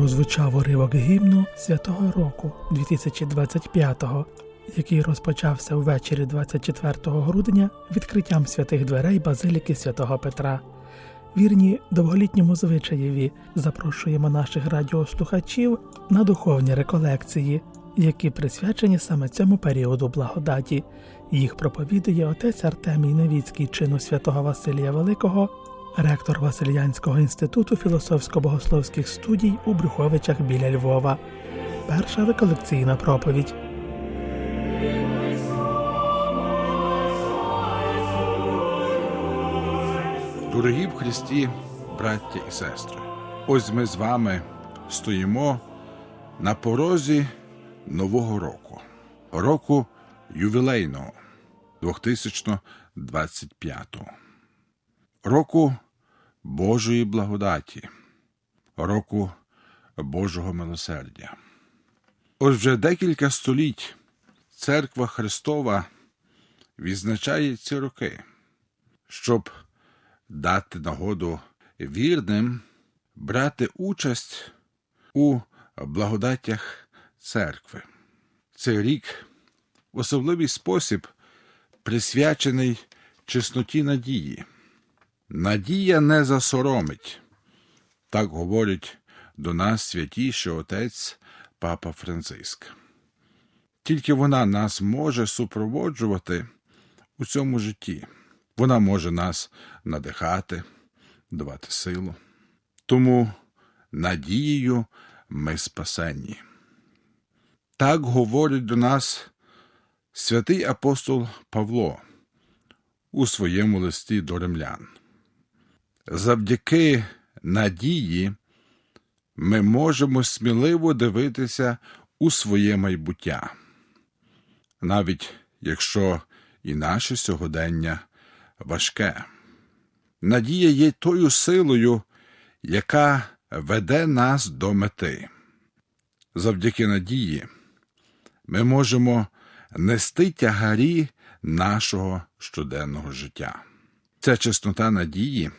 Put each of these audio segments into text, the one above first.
прозвучав уривок гімну Святого року 2025-го, який розпочався ввечері 24 грудня відкриттям святих дверей Базиліки святого Петра. Вірні довголітньому звичаєві запрошуємо наших радіослухачів на духовні реколекції, які присвячені саме цьому періоду благодаті. Їх проповідує отець Артемій Невіцький чину святого Василія Великого, ректор Васильянського інституту філософсько-богословських студій у Брюховичах біля Львова. Перша реколекційна проповідь. Дорогі в Христі, браття і сестри, ось ми з вами стоїмо на порозі нового року, року ювілейного 2025, року Божої благодаті, року Божого милосердя. Ось вже декілька століть Церква Христова відзначає ці роки, щоб дати нагоду вірним брати участь у благодаттях церкви. Цей рік в особливий спосіб присвячений чесноті надії. Надія не засоромить, так говорить до нас святіший отець Папа Франциск. Тільки вона нас може супроводжувати у цьому житті. Вона може нас надихати, давати силу. Тому надією ми спасенні. Так говорить до нас святий апостол Павло у своєму листі до римлян. Завдяки надії ми можемо сміливо дивитися у своє майбуття, навіть якщо і наше сьогодення важке. Надія є тою силою, яка веде нас до мети. Завдяки надії ми можемо нести тягарі нашого щоденного життя. Ця чеснота надії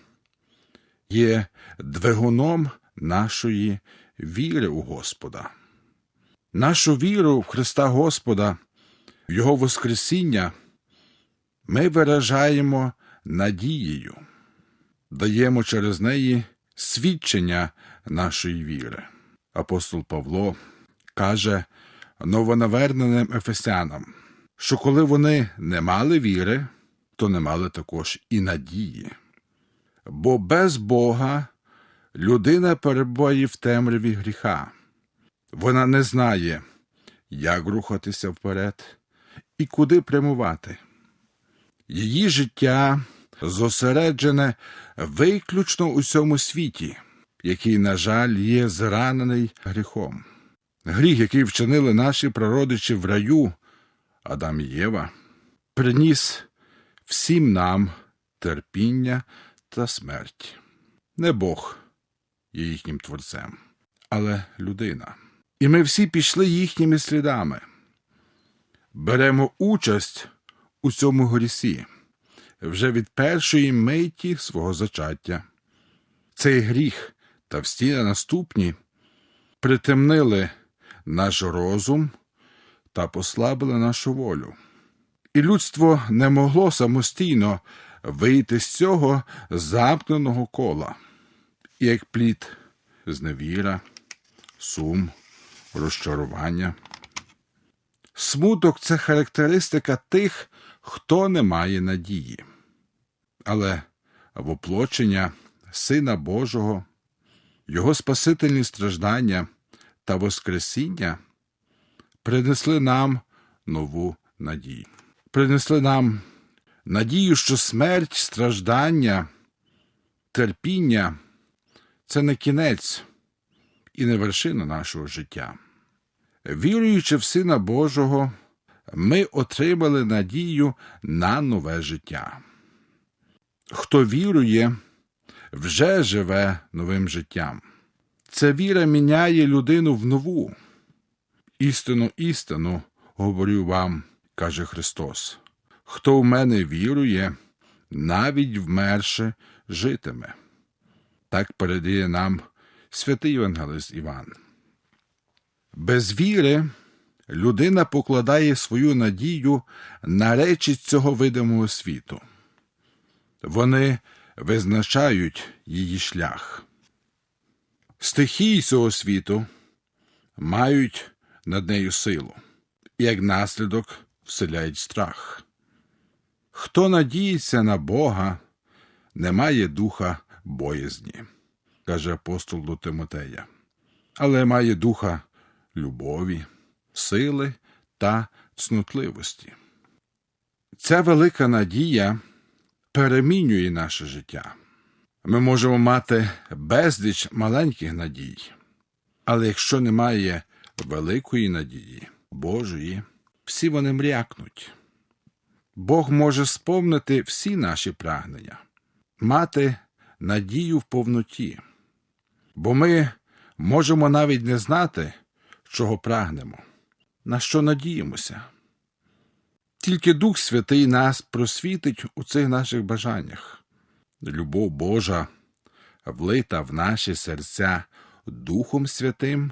є двигуном нашої віри у Господа. Нашу віру в Христа Господа, в Його Воскресіння ми виражаємо надією, даємо через неї свідчення нашої віри. Апостол Павло каже новонаверненим ефесянам, що коли вони не мали віри, то не мали також і надії. Бо без Бога людина перебуває в темряві гріха, вона не знає, як рухатися вперед і куди прямувати. Її життя зосереджене виключно у цьому світі, який, на жаль, є зранений гріхом. Гріх, який вчинили наші прародичі в раю, Адам і Єва, приніс всім нам терпіння та смерть. Не Бог є їхнім творцем, але людина. І ми всі пішли їхніми слідами. Беремо участь у цьому грісі вже від першої миті свого зачаття. Цей гріх та всі наступні притемнили наш розум та послабили нашу волю. І людство не могло самостійно вийти з цього замкненого кола, як плід зневіра, сум, розчарування. Смуток це характеристика тих, хто не має надії. Але воплочення Сина Божого, Його спасительні страждання та Воскресіння принесли нам нову надію. Принесли нам надію, що смерть, страждання, терпіння це не кінець і не вершина нашого життя. Віруючи в Сина Божого, ми отримали надію на нове життя. Хто вірує, вже живе новим життям. Ця віра міняє людину в нову. Істину, істину, говорю вам, каже Христос. Хто в мене вірує, навіть вмерше житиме. Так передає нам святий Євангелист Іван. Без віри людина покладає свою надію на речі цього видимого світу. Вони визначають її шлях. Стихії цього світу мають над нею силу, і як наслідок вселяють страх. Хто надіється на Бога, не має духа боязні, каже апостол до Тимотея, але має духа любові, сили та цнутливості. Ця велика надія перемінює наше життя. Ми можемо мати безліч маленьких надій, але якщо немає великої надії Божої, всі вони мрякнуть. Бог може сповнити всі наші прагнення, мати надію в повноті, бо ми можемо навіть не знати, чого прагнемо, на що надіємося. Тільки Дух Святий нас просвітить у цих наших бажаннях. Любов Божа, влита в наші серця Духом Святим,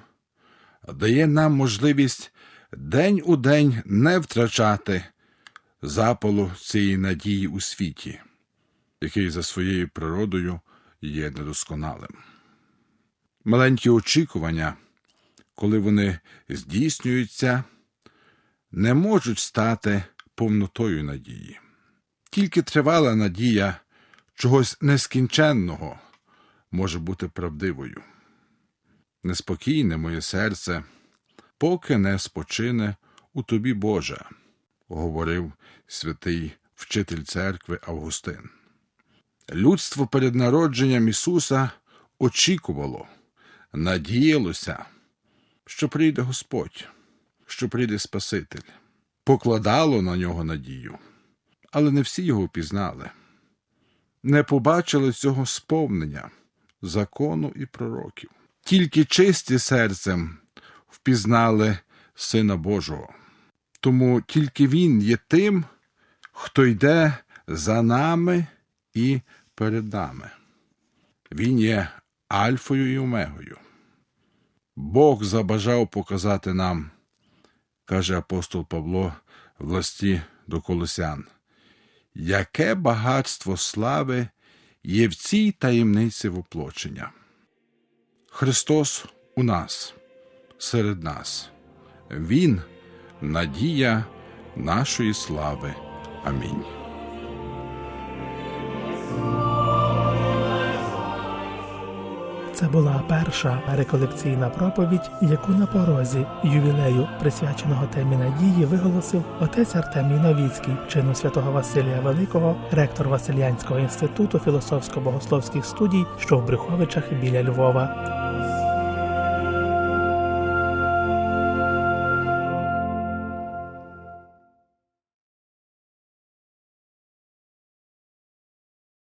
дає нам можливість день у день не втрачати запалу цієї надії у світі, який за своєю природою є недосконалим. Маленькі очікування, коли вони здійснюються, не можуть стати повнотою надії. Тільки тривала надія чогось нескінченного може бути правдивою. Неспокійне моє серце, поки не спочине у тобі Боже, говорив святий вчитель церкви Августин. Людство перед народженням Ісуса очікувало, надіялося, що прийде Господь, що прийде Спаситель, покладало на нього надію, але не всі його впізнали, не побачили цього сповнення закону і пророків. Тільки чисті серцем впізнали Сина Божого. Тому тільки Він є тим, хто йде за нами і перед нами. Він є Альфою і Омегою. Бог забажав показати нам, каже апостол Павло в листі до Колосян, яке багатство слави є в цій таємниці воплочення. Христос у нас, серед нас. Він надія нашої слави. Амінь. Це була перша реколекційна проповідь, яку на порозі ювілею, присвяченого темі надії, виголосив отець Артемій Новіцький, чину святого Василія Великого, ректор Василянського інституту філософсько-богословських студій, що в Брюховичах біля Львова.